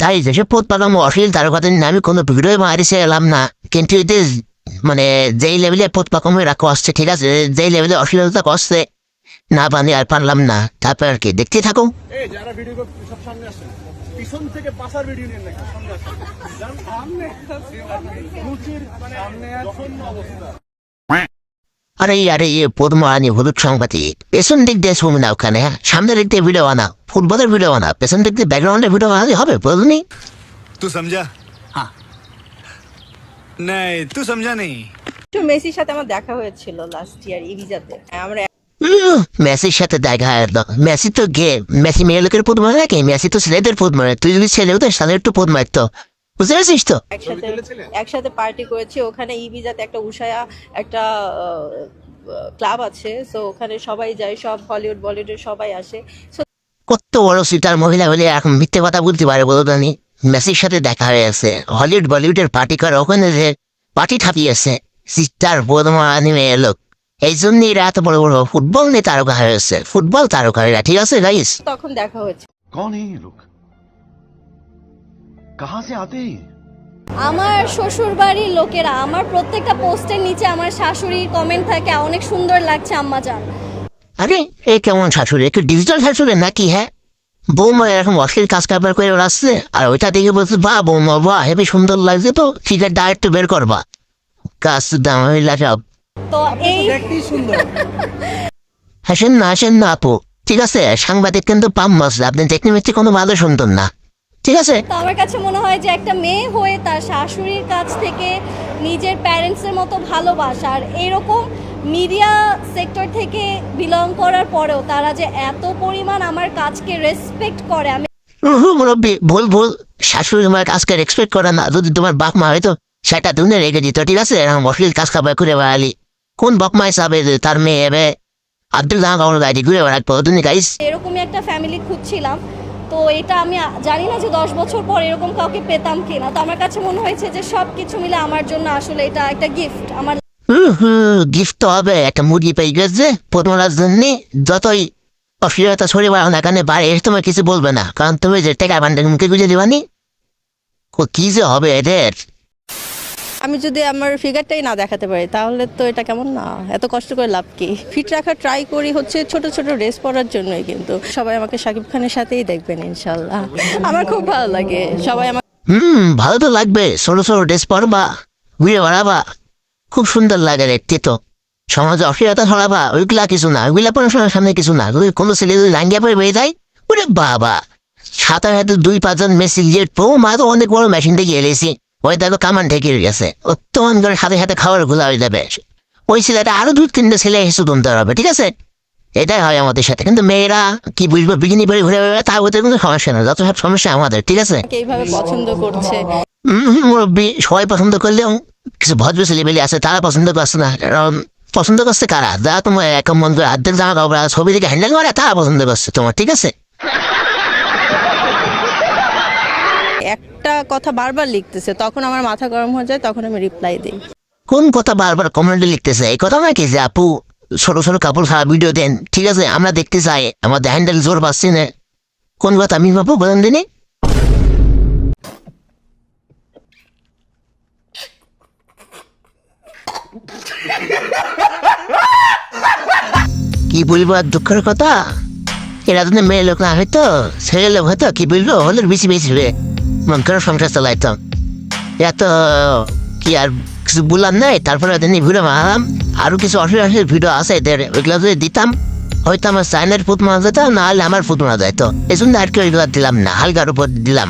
তাই যেসব পাতাম অশ্লীল তার কথা নিয়ে আমি কোনো ভিডিও মারিছে এলাম না। কিন্তু এতে মানে যেই লেভেলে পথ পাকম রাখা আসছে ঠিক আছে? যেই লেভেলে অশ্লীলতা করছে না পানি আর পারলাম না। তারপর আর কি দেখতে থাকো। এই যারা ভিডিও সব সামনে পিছন থেকে বাসার ভিডিও নিয়ে নাকি? সামনে অবস্থা। আরে আরে আনি হলুদ সাংবাদিক পেছন দিক দিয়ে ছবি না ওখানে হ্যাঁ? সামনে দিক দিয়ে ভিডিও আনা ফুটবলের ভিডিও আনা পেছন দিক দিয়ে ব্যাকগ্রাউন্ডে ভিডিও আনালে হবে বলনি তুই সমঝা হ্যাঁ নাই তুই সমঝা নেই মেসির সাথে আমার দেখা হয়েছিল লাস্ট ইয়ার আমরা মেসির সাথে দেখা হলো মেসি তো গে মেসি মেয়ে লোকের পদ মারে নাকি? মেসি তো ছেলেদের পদ মারে। তুই যদি ছেলে হতো তাহলে একটু পদ মারতো। বুঝতে পারছিস তো? একসাথে একসাথে পার্টি করেছি। ওখানে ইভিজাতে একটা উষায়া একটা ক্লাব আছে। সো ওখানে সবাই যায়। সব হলিউড বলিউডের সবাই আসে। কত বড় সিটার মহিলা হলে এখন মিথ্যে কথা বলতে পারে বলো জানি মেসির সাথে দেখা হয়ে আছে হলিউড বলিউডের পার্টি করে। ওখানে যে পার্টি ঠাপিয়েছে। সিটার বোধমা মেয়ে লোক। এই জন্যই এরা এত বড় বড় ফুটবল নিয়ে তারকা হয়েছে ফুটবল তারকারা ঠিক আছে গাইস তখন দেখা হয়েছে कौन है ये लोग कहाँ से आते हैं ये? আমার শ্বশুর বাড়ির লোকেরা আমার প্রত্যেকটা পোস্টের নিচে আমার শাশুড়ির কমেন্ট থাকে অনেক সুন্দর লাগছে আম্মা যান আরে এ কেমন শাশুড়ি একটু ডিজিটাল শাশুড়ি নাকি হ্যাঁ বৌমা এরকম অশ্লীল কাজ কারবার করে আসছে আর ওইটা দেখে বলছে বা বৌমা বা হেবি সুন্দর লাগছে তো ঠিক আছে ডায়েট বের করবা কাজ দাম হইলা সব তো এই হাসেন না হাসেন না আপু। ঠিক আছে সাংবাদিক কিন্তু পাম মাসলে আপনি দেখতে মেতে কোনো ভালো শুনতেন না। ঠিক আছে? তো আমার কাছে মনে হয় যে একটা মেয়ে হয়ে তার শাশুড়ির কাছ থেকে নিজের প্যারেন্টসের মতো ভালোবাসা আর এরকম মিডিয়া সেক্টর থেকে বিলং করার পরেও তারা যে এত পরিমাণ আমার কাজকে রেসপেক্ট করে আমি উহু, মুরব্বী ভুল ভুল। শাশুড়ি তোমার কাজকে রেসপেক্ট করে না। যদি তোমার বাপ মা হয়তো সেটা দুনে রেখে দিত। ঠিক আছে? এরকম অশ্লীল কাজ খাবার করে বেড়ালি। কোন বাপ মা হিসাবে তার মেয়ে এবে? আব্দুল জাহান কামড় গাড়ি ঘুরে বেড়াক তুমি গাইস এরকমই একটা ফ্যামিলি খুঁজছিলাম। তো এটা আমি জানি না যে দশ বছর পর এরকম কাউকে পেতাম কিনা। তো আমার কাছে মনে হয়েছে যে সব কিছু মিলে আমার জন্য আসলে এটা একটা গিফট আমার গিফট তো হবে। একটা মুরগি পেয়ে গেছে পদ্মরাজ জন্য। যতই অশ্লীলতা ছড়িয়ে বেড়াও না কারণে বাড়ি এসে তোমার কিছু বলবে না। কারণ তুমি যে টাকা বান্ডের মুখে গুজে দিবানি ও কি যে হবে এদের? আমি যদি আমার ফিগারটাই না দেখাতে পারি, তাহলে তো এটা কেমন না? এত কষ্ট করে লাভ কি? ফিট রাখার ট্রাই করি হচ্ছে ছোট ছোট ড্রেস পরার জন্যই কিন্তু। সবাই আমাকে শাকিব খানের সাথেই দেখবেন ইনশাল্লাহ আমার খুব ভালো লাগে। সবাই আমার হুম, ভালো তো লাগবে। ছোট ছোট ড্রেস পরবা, ঘুরে বেড়াবা। খুব সুন্দর লাগে দেখতে তো সমাজে অশ্লীলতা ছড়াবা, ওইগুলা কিছু না। ওইগুলা পড়াশোনার সামনে কিছু না। যদি কোনো ছেলে যদি লাঙ্গিয়া পরে বেরিয়ে যায়, ওরে বাবা! সাঁতার হাতে দুই পাঁচজন মেসি গিয়ে পো মা তো অনেক বড় মেশিন থেকে এলেছি। ওই দেখো কামান ঠেকে গেছে। উত্তমান করে সাথে সাথে খাবারগুলা হয়ে যাবে ওই ছেলেটা আরও দুই তিনটে ছেলে এসে তুলতে হবে ঠিক আছে? এটাই হয় আমাদের সাথে। কিন্তু মেয়েরা কি বুঝবে বিকিনি পরে ঘুরে বেড়াবে তা ওদের কোনো সমস্যা না যত সব সমস্যা আমাদের ঠিক আছে? এইভাবে পছন্দ করছে? মুরব্বী সবাই পছন্দ করলেও কিছু ভদ্র ছেলেবেলি আছে তারা পছন্দ করছে না কারণ পছন্দ করছে কারা? যারা তোমার এক করে আর্ধেক জামা কাপড় ছবি থেকে হ্যান্ডেল করে তারা পছন্দ করছে তোমার ঠিক আছে? একটা কথা বারবার লিখতেছে, তখন আমার মাথা গরম হয়ে যায়, তখন আমি রিপ্লাই দিই। কোন কথা বারবার কমেন্টে লিখতেছে? এই কথা নাকি যে আপু ছোট ছোট কাপড় ছাড়া ভিডিও দেন। ঠিক আছে, আমরা দেখতে চাই। আমাদের হ্যান্ডেল জোর পাচ্ছি না। কোন কথা, আমি বাপু বলেন দিনে? কি বলব আর দুঃখের কথা? এরা তো মেয়ে লোক না হয়তো ছেলে লোক হয়তো কি বলব? হলে বেশি বেশি মন করে সংসার চালাইতাম এত কি আর কিছু বললাম নাই তারপরে তিনি ভিডিও বানালাম আরও কিছু অসুবিধা ভিডিও আছে এদের ওইগুলো যদি দিতাম হয়তো আমার চাইনার ফুট মারা যেত না হলে আমার ফুট মারা যাইতো এই জন্য আর কি ওইগুলো দিলাম না হালকার উপর দিলাম